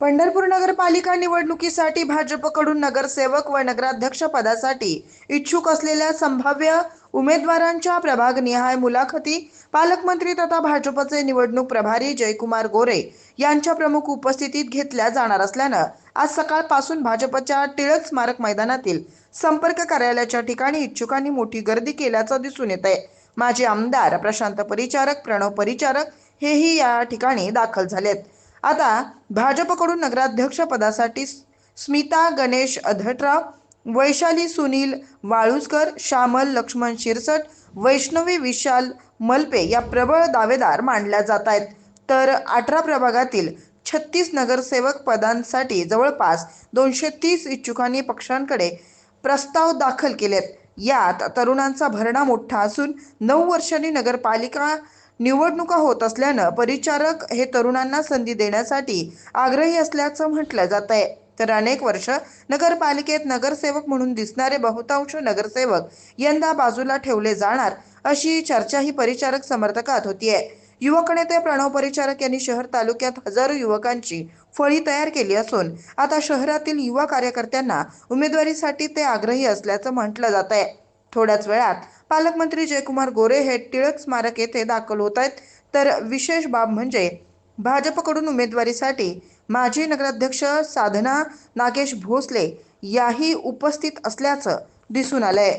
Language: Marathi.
पंढरपूर नगरपालिका निवडणुकीसाठी भाजपकडून नगरसेवक व नगराध्यक्ष पदासाठी इच्छुक असलेल्या संभाव्य उमेदवारांच्या प्रभागनिहाय मुलाखती पालकमंत्री तथा भाजपचे निवडणूक प्रभारी जयकुमार गोरे यांच्या प्रमुख उपस्थितीत घेतल्या जाणार असल्यानं आज सकाळपासून भाजपच्या टिळक स्मारक मैदानातील संपर्क कार्यालयाच्या ठिकाणी इच्छुकांनी मोठी गर्दी केल्याचं दिसून येत आहे माजी आमदार प्रशांत परिचारक प्रणव परिचारक हेही या ठिकाणी दाखल झालेत. आता भाजपकडून नगराध्यक्ष पदासाठी स्मिता गणेश अधटराव वैशाली सुनील वाळुसकर श्यामल लक्ष्मण शिरसट वैष्णवी विशाल मलपे या प्रबळ दावेदार मानल्या जात आहेत. तर अठरा प्रभागातील छत्तीस नगरसेवक पदांसाठी जवळपास दोनशे तीस इच्छुकांनी पक्षांकडे प्रस्ताव दाखल केलेत. यात तरुणांचा भरणा मोठा असून नऊ वर्षांनी नगरपालिका निवडणुका होत असल्यानं परिचारक हे तरुणांना संधी देण्यासाठी आग्रही असल्याचं म्हटलं जात आहे. तर अनेक वर्ष नगरपालिकेत नगरसेवक म्हणून दिसणारे बहुतांश नगरसेवक यंदा बाजूला ठेवले जाणार अशी चर्चा ही परिचारक समर्थकात होतीये. युवक नेते प्रणव परिचारक यांनी शहर तालुक्यात हजारो युवकांची फळी तयार केली असून आता शहरातील युवा कार्यकर्त्यांना उमेदवारीसाठी ते आग्रही असल्याचं म्हटलं जात आहे थोड्याच वेळात पालकमंत्री जयकुमार गोरे हे टिळक स्मारक येथे दाखल होत आहेत. तर विशेष बाब म्हणजे भाजपकडून उमेदवारीसाठी माजी नगराध्यक्ष साधना नागेश भोसले याही उपस्थित असल्याचं दिसून आलंय.